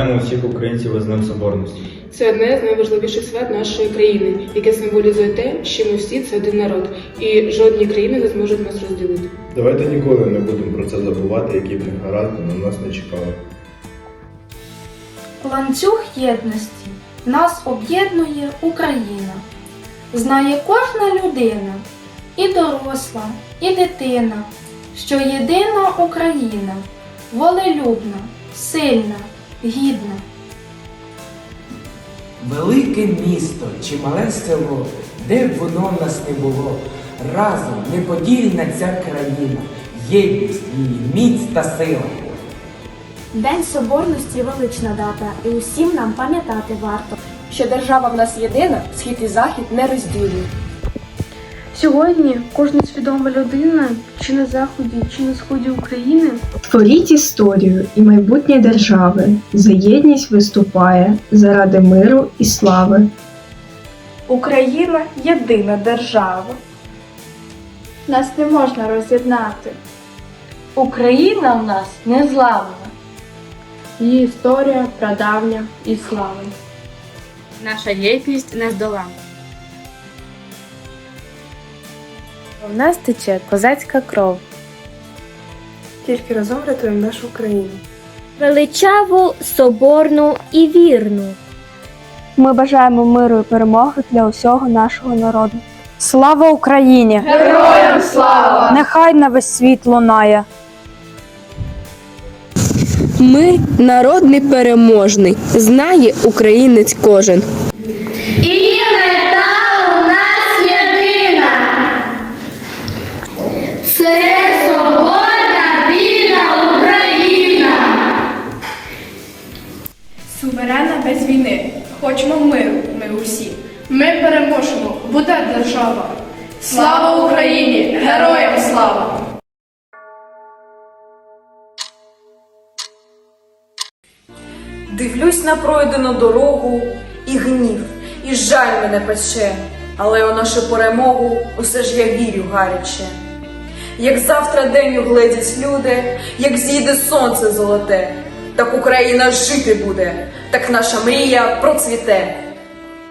Вітаємо всіх українців із Днем Соборності. Це одне з найважливіших свят нашої країни, яке символізує те, що ми всі це один народ, і жодні країни не зможуть нас розділити. Давайте ніколи не будемо про це забувати, які б негаразди на нас не чекали. Ланцюг єдності нас об'єднує Україна. Знає кожна людина, і доросла, і дитина, що єдина Україна, волелюбна, сильна, гідна. Велике місто чи мале село, де б воно в нас не було, разом неподільна ця країна, єдність її, міць та сила. День соборності велична дата, і усім нам пам'ятати варто, що держава в нас єдина, схід і захід не розділює. Сьогодні кожна свідома людина, чи на заході, чи на сході України, Творіть історію і майбутнє держави. За єдність виступає заради миру і слави. Україна єдина держава. Нас не можна роз'єднати. Україна в нас незламна. її історія прадавня і слава. Наша єдність нездоланна. В нас тече козацька кров. Тільки разом рятуємо нашу країну. Величаву, соборну і вірну. Ми бажаємо миру і перемоги для усього нашого народу. Слава Україні! Героям слава! Нехай на весь світ лунає. Ми народ непереможний, знає українець кожен. Суверена без війни. Хочемо миру, ми усі. Ми переможемо, буде держава. Слава Україні! Героям слава! Дивлюсь на пройдену дорогу, і гнів, і жаль мене пече, але у нашу перемогу усе ж я вірю гаряче. Як завтра день угледять люди, як зійде сонце золоте, так Україна жити буде, так наша мрія процвіте.